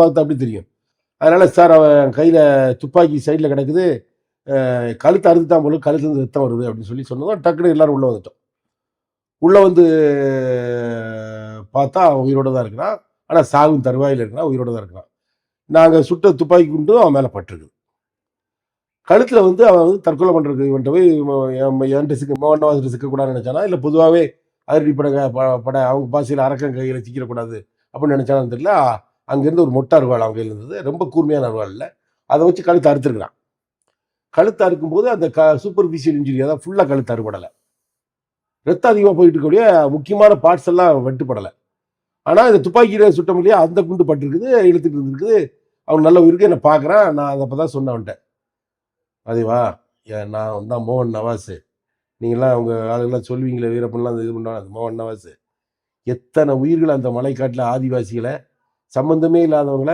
பார்த்தா அப்படி தெரியும். அதனால சார் அவன் கையில் துப்பாக்கி சைடில் கிடக்குது. கழுத்து கழுத்து தான் போல கழுத்துலேருந்து ரத்தம் வருது அப்படின்னு சொல்லி சொன்னதும் டக்குனு எல்லாரும் உள்ளே வந்துட்டோம். உள்ளே வந்து பார்த்தா அவன் உயிரோட தான் இருக்கிறான். ஆனால் சாகும் தருவாயில் இருக்கிறான். உயிரோட தான் இருக்கிறான். நாங்கள் சுட்ட துப்பாக்கி குண்டு அவன் மேலே பட்டிருக்குது. கழுத்தில் வந்து அவன் வந்து தற்கொலை பண்ணுறதுக்கு இவன்ட்ட போய் என் என்கிட்ட சிக்க மோகன்வாஸ் சிக்கக்கூடாதுன்னு நினச்சானா? இல்லை பொதுவாகவே அதிரடி படங்க ப- பட அவங்க பாசையில் அரக்கம் கையில் சிக்கிடக்கூடாது அப்படின்னு நினச்சானு தெரியல. அங்கேருந்து ஒரு மொட்டை அருவாள் அவங்க இருந்தது. ரொம்ப கூர்மையான அருவாள் இல்லை. அதை வச்சு கழுத்து அறுத்துருக்கிறான். கழுத்து அறுக்கும்போது அந்த க சூப்பர்ஃபிஷியல் இன்ஜுரி அதான் ஃபுல்லாக கழுத்து அறுபடலை. ரத்தம் அதிகமாக போயிட்டு இருக்கக்கூடிய முக்கியமான பார்ட்ஸ் எல்லாம் வெட்டுப்படலை. ஆனால் இந்த துப்பாக்கியில் சுட்டம் இல்லையா அந்த குண்டு பட்டிருக்குது இழுத்துட்டு இருந்திருக்குது. அவன் நல்ல உயிருக்கு என்னை பார்க்குறான். நான் அதை அப்போ தான் சொன்னேன் அவன்கிட்ட. ஏன் நான் வந்தால் மோகன் நவாஸ் நீங்களாம் அவங்க ஆளுங்களாம் சொல்வீங்களே வீரப்பன்லாம் அந்த இது பண்ணுவாங்க. அது மோகன் நவாஸ் எத்தனை உயிர்கள் அந்த மலைக்காட்டில் ஆதிவாசிகளை சம்பந்தமே இல்லாதவங்கள